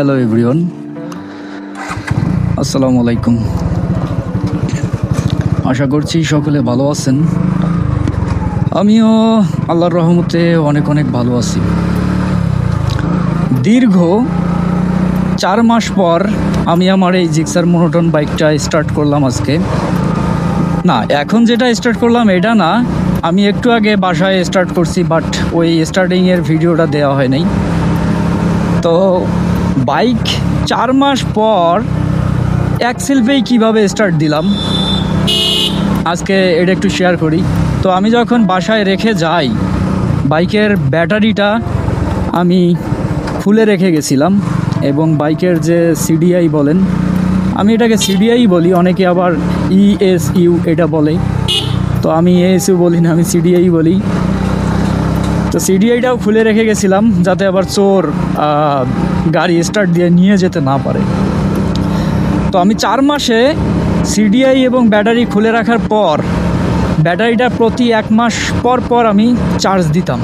Hello everyone আসসালামু আলাইকুম আশা করছি সকলে ভালো আছেন। আমিও আল্লাহর রহমতে অনেক অনেক ভালো আছি। দীর্ঘ চার মাস পর আমি আমার এই জিক্সার মোনোটন বাইকটা স্টার্ট করলাম আজকে। না, এখন যেটা স্টার্ট করলাম এটা না, আমি একটু আগে বাসায় স্টার্ট করছি বাট ওই স্টার্টিংয়ের ভিডিওটা দেওয়া হয় নাই। তো বাইক চার মাস পর এক সেলফেই কীভাবে স্টার্ট দিলাম? আজকে এটা একটু শেয়ার করি। তো আমি যখন বাসায় রেখে যাই, বাইকের ব্যাটারিটা আমি খুলে রেখে গেছিলাম এবং বাইকের যে সিডিআই বলেন, আমি এটাকে সিডিআই বলি, অনেকে আবার ইএসইউ এটা বলে। তো আমি এএসইউ বলি না, আমি সিডিআই বলি। তো সিডিআইটাও খুলে রেখে গেছিলাম যাতে আবার চোর গাড়ি স্টার্ট দিয়ে নিয়ে যেতে না পারে। তো আমি চার মাসে সিডিআই এবং ব্যাটারি খুলে রাখার পর, ব্যাটারিটা প্রতি এক মাস পর পর আমি চার্জ দিতাম।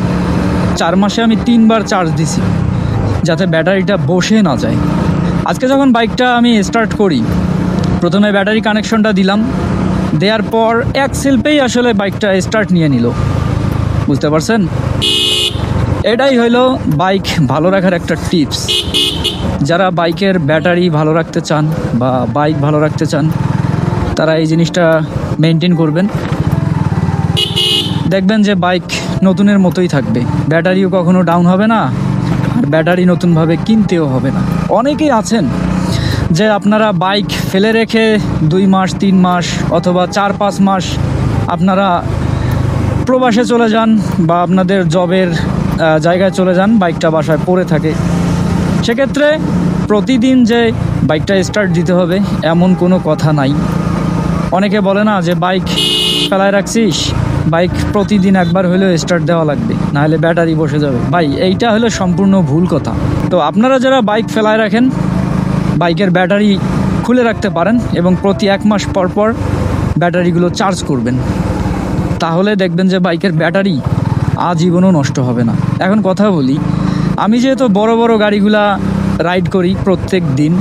চার মাসে আমি তিনবার চার্জ দিছি, যাতে ব্যাটারিটা বসে না যায়। আজকে যখন বাইকটা আমি স্টার্ট করি, প্রথমে ব্যাটারি কানেকশনটা দিলাম, দেওয়ার পর এক সেলফেই আসলে বাইকটা স্টার্ট নিয়ে নিল। বুঝতে পারছেন? এটাই হইল বাইক ভালো রাখার একটা টিপস। যারা বাইকের ব্যাটারি ভালো রাখতে চান বা বাইক ভালো রাখতে চান, তারা এই জিনিসটা মেনটেন করবেন। দেখবেন যে বাইক নতুনের মতোই থাকবে। ব্যাটারিও কখনো ডাউন হবে না, আর ব্যাটারি নতুনভাবে কিনতেও হবে না। অনেকেই আছেন যে আপনারা বাইক ফেলে রেখে দুই মাস, তিন মাস অথবা চার, পাঁচ মাস আপনারা প্রবাসে চলে যান বা আপনাদের জবের জায়গায় চলে যান, বাইকটা বাসায় পড়ে থাকে। সেক্ষেত্রে প্রতিদিন যে বাইকটা স্টার্ট দিতে হবে, এমন কোনো কথা নাই। অনেকে বলে না যে, বাইক ফেলায় রাখছিস? বাইক প্রতিদিন একবার হলেও স্টার্ট দেওয়া লাগবে, নাহলে ব্যাটারি বসে যাবে। ভাই, এইটা হলো সম্পূর্ণ ভুল কথা। তো আপনারা যারা বাইক ফেলায় রাখেন, বাইকের ব্যাটারি খুলে রাখতে পারেন এবং প্রতি এক মাস পর পর ব্যাটারিগুলো চার্জ করবেন। তাহলে দেখবেন যে বাইকের ব্যাটারি আজীবনও নষ্ট হবে না। এখন কথা বলি, আমি যেহেতু বড় বড় গাড়িগুলা রাইড করি প্রত্যেক দিন,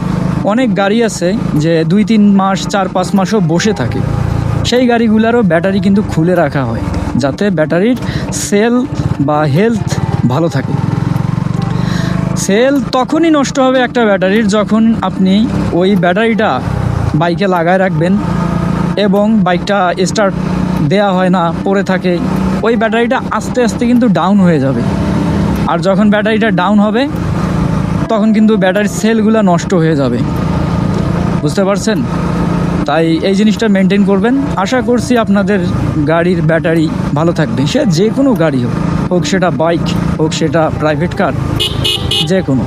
অনেক গাড়ি আছে যে দুই তিন মাস, চার পাঁচ মাসও বসে থাকে। সেই গাড়িগুলারও ব্যাটারি কিন্তু খুলে রাখা হয়, যাতে ব্যাটারির সেল বা হেলথ ভালো থাকে। সেল তখনই নষ্ট হবে একটা ব্যাটারির যখন আপনি ওই ব্যাটারিটা বাইকে লাগায় রাখবেন এবং বাইকটা স্টার্ট দেয়া হয় না, পড়ে থাকে, ওই ব্যাটারিটা আস্তে আস্তে কিন্তু ডাউন হয়ে যাবে। আর যখন ব্যাটারিটা ডাউন হবে, তখন কিন্তু ব্যাটারির সেলগুলো নষ্ট হয়ে যাবে। বুঝতে পারছেন? তাই এই জিনিসটা মেনটেন করবেন। আশা করছি আপনাদের গাড়ির ব্যাটারি ভালো থাকবে। সে যে কোনো গাড়ি হোক হোক সেটা বাইক হোক সেটা প্রাইভেট কার যে কোনো।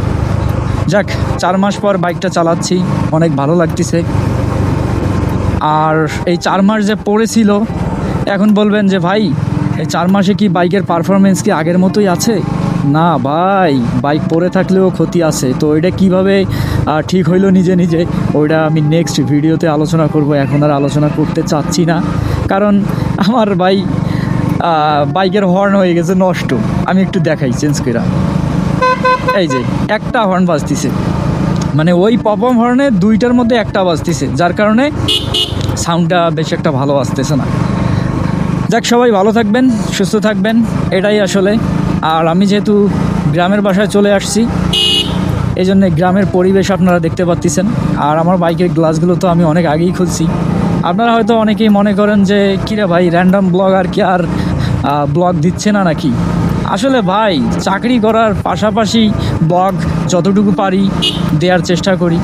যাক, চার মাস পর বাইকটা চালাচ্ছি, অনেক ভালো লাগতেছে। আর এই চার মাস যে পড়েছিল এখন বলবেন যে, ভাই, এই চার মাসে কি বাইকের পারফরমেন্স কি আগের মতোই আছে? না ভাই, বাইক পরে থাকলেও ক্ষতি আছে। তো ওইটা কীভাবে ঠিক হইল নিজে নিজে, ওইটা আমি নেক্সট ভিডিওতে আলোচনা করব। এখন আর আলোচনা করতে চাচ্ছি না। কারণ আমার ভাই বাইকের হর্ন হয়ে গেছে নষ্ট। আমি একটু দেখাই চেঞ্জ করে এই যে, একটা হর্ন বাজতিছে। মানে ওই পপম হর্নে দুইটার মধ্যে একটা বাজতিছে। যার কারণে সাউন্ডটা বেশ একটা ভালো আসতেছে না। যাক, সবাই ভালো থাকবেন, সুস্থ থাকবেন, এটাই আসলে। আর আমি যেহেতু গ্রামের বাসায় চলে আসছি এই জন্য গ্রামের পরিবেশ আপনারা দেখতে পাচ্ছেন। আর আমার বাইকের গ্লাসগুলো তো আমি অনেক আগেই খুলছি। আপনারা হয়তো অনেকেই মনে করেন যে কিরে ভাই র্যান্ডাম ব্লগ আর কি আর ব্লগ দিচ্ছে না নাকি? আসলে ভাই, চাকরি করার পাশাপাশি ব্লগ যতটুকু পারি দেওয়ার চেষ্টা করি।